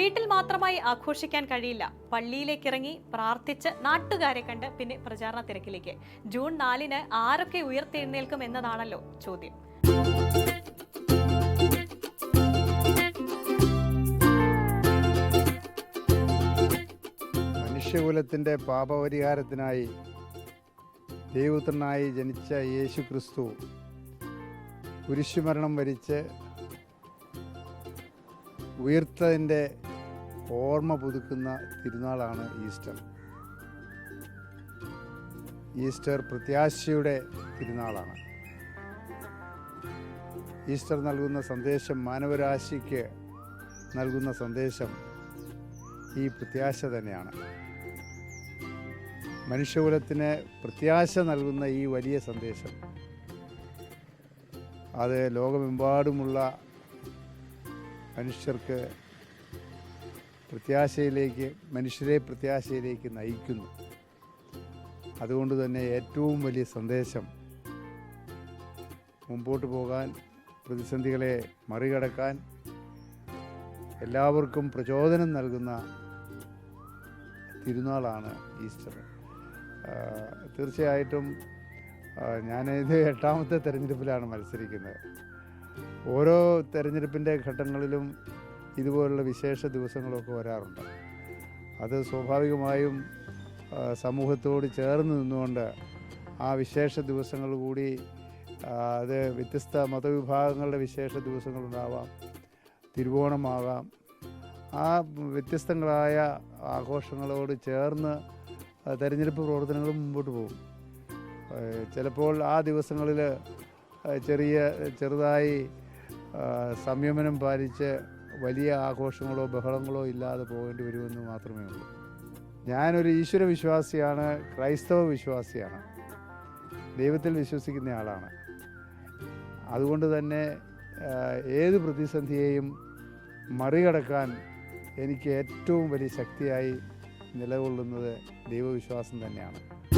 വീട്ടിൽ മാത്രമായി ആഘോഷിക്കാൻ കഴിയില്ല. പള്ളിയിലേക്ക് ഇറങ്ങി പ്രാർത്ഥിച്ച് നാട്ടുകാരെ കണ്ട് പിന്നെ പ്രചാരണ തിരക്കിലേക്ക്. ജൂൺ നാലിന് ആരൊക്കെ ഉയർത്തെഴുന്നേൽക്കും എന്നതാണല്ലോ ചോദ്യം. മനുഷ്യകുലത്തിന്റെ പാപപരിഹാരത്തിനായി ദൈവത്തിനായി ജനിച്ച യേശു ക്രിസ്തു കുരിശുമരണം വരിച്ച് ഉയർത്തതിന്റെ ഓർമ്മ പുതുക്കുന്ന തിരുനാളാണ് ഈസ്റ്റർ. ഈസ്റ്റർ പ്രത്യാശയുടെ തിരുനാളാണ്. ഈസ്റ്റർ നൽകുന്ന സന്ദേശം മാനവരാശിക്ക് നൽകുന്ന സന്ദേശം ഈ പ്രത്യാശ തന്നെയാണ്. മനുഷ്യകുലത്തിന് പ്രത്യാശ നൽകുന്ന ഈ വലിയ സന്ദേശം. അത് ലോകമെമ്പാടുമുള്ള മനുഷ്യർക്ക് പ്രത്യാശയിലേക്ക് മനുഷ്യരെ പ്രത്യാശയിലേക്ക് നയിക്കുന്നു. അതുകൊണ്ട് തന്നെ ഏറ്റവും വലിയ സന്ദേശം മുമ്പോട്ട് പോകാൻ പ്രതിസന്ധികളെ മറികടക്കാൻ എല്ലാവർക്കും പ്രചോദനം നൽകുന്ന തിരുനാളാണ് ഈസ്റ്റർ. തീർച്ചയായിട്ടും ഞാനിത് എട്ടാമത്തെ തെരഞ്ഞെടുപ്പിലാണ് മത്സരിക്കുന്നത്. ഓരോ തെരഞ്ഞെടുപ്പിന്റെ ഘട്ടങ്ങളിലും ഇതുപോലുള്ള വിശേഷ ദിവസങ്ങളൊക്കെ വരാറുണ്ട്. അത് സ്വാഭാവികമായും സമൂഹത്തോട് ചേർന്ന് നിന്നുകൊണ്ട് ആ വിശേഷ ദിവസങ്ങൾ കൂടി അത് വ്യത്യസ്ത മതവിഭാഗങ്ങളുടെ വിശേഷ ദിവസങ്ങളുണ്ടാവാം തിരുവോണമാകാം. ആ വ്യത്യസ്തങ്ങളായ ആഘോഷങ്ങളോട് ചേർന്ന് തിരഞ്ഞെടുപ്പ് പ്രവർത്തനങ്ങളും മുമ്പോട്ട് പോകും. ചിലപ്പോൾ ആ ദിവസങ്ങളിൽ ചെറിയ ചെറുതായി സംയമനം പാലിച്ച് വലിയ ആഘോഷങ്ങളോ ബഹളങ്ങളോ ഇല്ലാതെ പോകേണ്ടി വരുമെന്ന് മാത്രമേ ഉള്ളൂ. ഞാനൊരു ഈശ്വര വിശ്വാസിയാണ് ക്രൈസ്തവ വിശ്വാസിയാണ്. ദൈവത്തിൽ വിശ്വസിക്കുന്ന ആളാണ്. അതുകൊണ്ട് തന്നെ ഏത് പ്രതിസന്ധിയെയും മറികടക്കാൻ എനിക്ക് ഏറ്റവും വലിയ ശക്തിയായി നിലകൊള്ളുന്നത് ദൈവവിശ്വാസം തന്നെയാണ്.